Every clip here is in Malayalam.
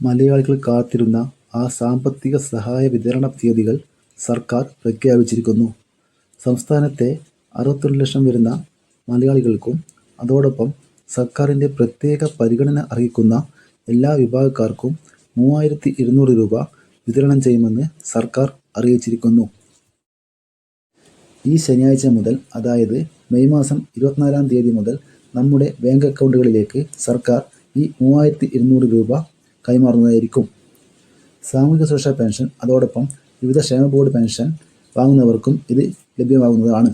മലയാളികൾ കാത്തിരുന്ന ആ സാമ്പത്തിക സഹായ വിതരണ തീയതികൾ സർക്കാർ പ്രഖ്യാപിച്ചിരിക്കുന്നു. സംസ്ഥാനത്തെ അറുപത്തിരണ്ട് ലക്ഷം വരുന്ന മലയാളികൾക്കും അതോടൊപ്പം സർക്കാരിന്റെ പ്രത്യേക പരിഗണന അർഹിക്കുന്ന എല്ലാ വിഭാഗക്കാർക്കും മൂവായിരത്തി ഇരുന്നൂറ് രൂപ വിതരണം ചെയ്യുമെന്ന് സർക്കാർ അറിയിച്ചിരിക്കുന്നു. ഈ ശനിയാഴ്ച മുതൽ അതായത് മെയ് മാസം ഇരുപത്തിനാലാം തീയതി മുതൽ നമ്മുടെ ബാങ്ക് അക്കൗണ്ടുകളിലേക്ക് സർക്കാർ ഈ മൂവായിരത്തി ഇരുന്നൂറ് രൂപ കൈമാറുന്നതായിരിക്കും. സാമൂഹിക സുരക്ഷാ പെൻഷൻ അതോടൊപ്പം വിവിധ ക്ഷേമ ബോർഡ് പെൻഷൻ വാങ്ങുന്നവർക്കും ഇത് ലഭ്യമാകുന്നതാണ്.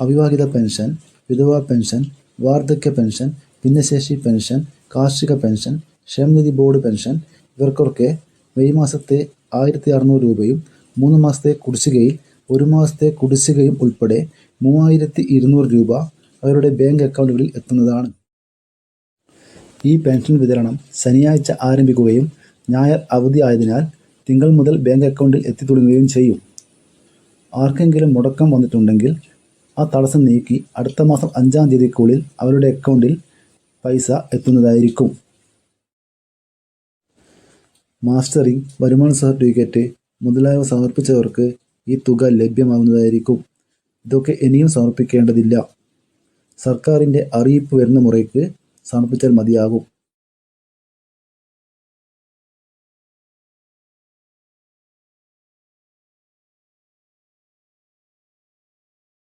അവിവാഹിത പെൻഷൻ, വിധവാ പെൻഷൻ, വാർദ്ധക്യ പെൻഷൻ, ഭിന്നശേഷി പെൻഷൻ, കാർഷിക പെൻഷൻ, ക്ഷേമനിധി ബോർഡ് പെൻഷൻ ഇവർക്കൊക്കെ മെയ് മാസത്തെ ആയിരത്തി അറുന്നൂറ് രൂപയും മൂന്ന് മാസത്തെ കുടിശ്ശികയിൽ ഒരു മാസത്തെ കുടിശ്ശികയും ഉൾപ്പെടെ മൂവായിരത്തി ഇരുന്നൂറ് രൂപ അവരുടെ ബാങ്ക് അക്കൗണ്ടുകളിൽ എത്തുന്നതാണ്. ഈ പെൻഷൻ വിതരണം ശനിയാഴ്ച ആരംഭിക്കുകയും ഞായർ അവധി ആയതിനാൽ തിങ്കൾ മുതൽ ബാങ്ക് അക്കൗണ്ടിൽ എത്തിത്തുടങ്ങുകയും ചെയ്യും. ആർക്കെങ്കിലും മുടക്കം വന്നിട്ടുണ്ടെങ്കിൽ ആ തടസ്സം നീക്കി അടുത്ത മാസം അഞ്ചാം തീയതിക്കുള്ളിൽ അവരുടെ അക്കൗണ്ടിൽ പൈസ എത്തുന്നതായിരിക്കും. മാസ്റ്ററിംഗ് വരുമാന സർട്ടിഫിക്കറ്റ് മുതലായവ സമർപ്പിച്ചവർക്ക് ഈ തുക ലഭ്യമാകുന്നതായിരിക്കും. ഇതൊക്കെ ഇനിയും സമർപ്പിക്കേണ്ടതില്ല. സർക്കാരിന്റെ അറിയിപ്പ് വരുന്ന മുറയ്ക്ക് സമർപ്പിച്ചാൽ മതിയാകും.